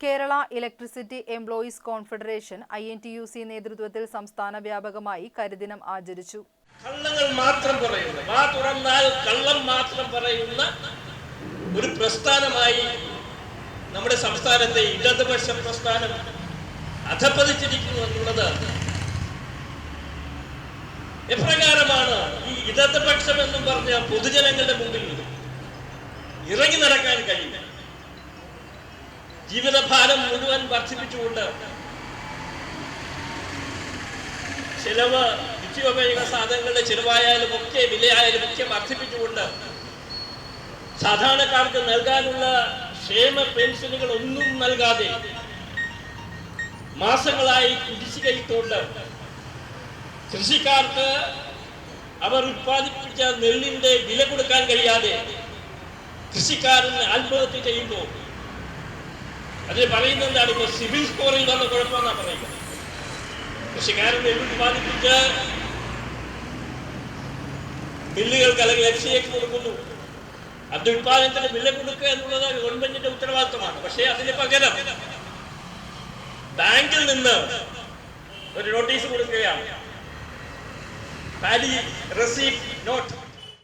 Kerala electricity employees confederation I N T U C നേതൃത്വത്തിൽ സംസ്ഥാന വ്യാപകമായി കരിദിനം ആചരിച്ചു. കള്ളങ്ങൾ മാത്രം പറയുന്നു. വാ തുറന്നാൽ കള്ളം മാത്രം പറയുന്ന ഒരു പ്രസ്ഥാനമായി നമ്മുടെ സംസ്ഥാനത്തെ ഇടതുപക്ഷ പ്രസ്ഥാനം അധപ്പതിച്ചിരിക്കുന്നു എന്നുള്ളത് എപ്രകാരമാണ് ഈ ഇടതുപക്ഷം എന്നും പറഞ്ഞ പൊതുജനങ്ങളുടെ മുമ്പിൽ ഇറങ്ങി നടക്കാൻ കഴിയും ജീവിതഭാരം മുഴുവൻ വർദ്ധിപ്പിച്ചുകൊണ്ട് ചിലവ് നിത്യോപയോഗ സാധനങ്ങളുടെ ചിലവായാലും ഒക്കെ വിലയായാലും ഒക്കെ വർദ്ധിപ്പിച്ചുകൊണ്ട് സാധാരണക്കാർക്ക് നൽകാനുള്ള ക്ഷേമ പെൻഷനുകൾ ഒന്നും നൽകാതെ മാസങ്ങളായി കുടിശ്ശികയിട്ടുകൊണ്ട് കൃഷിക്കാർക്ക് അവർ ഉത്പാദിപ്പിച്ച നെല്ലിന്റെ വില കൊടുക്കാൻ കഴിയാതെ കൃഷിക്കാരൻ ആത്മഹത്യ ചെയ്യുമ്പോൾ അതിന് പറയുന്നത് എന്താണ്? ഇപ്പൊ സിവിൽ സ്കോറിൽ നിന്നുള്ള കുഴപ്പമെന്നാണ് പറയുന്നത്. കൃഷിക്കാരൻ എവിടെ ബാധിപ്പിച്ച് ബില്ലുകൾക്ക് അല്ലെങ്കിൽ എഫ് സി എക്ക് കൊടുക്കുന്നു. അത് ഉത്പാദനത്തിന് ബില്ല് കൊടുക്കുക എന്നുള്ളത് ഗവൺമെന്റിന്റെ ഉത്തരവാദിത്തമാണ് പക്ഷേ അതിന് പകരം ബാങ്കിൽ നിന്ന് ഒരു നോട്ടീസ് കൊടുക്കുകയാണ്. Receipt not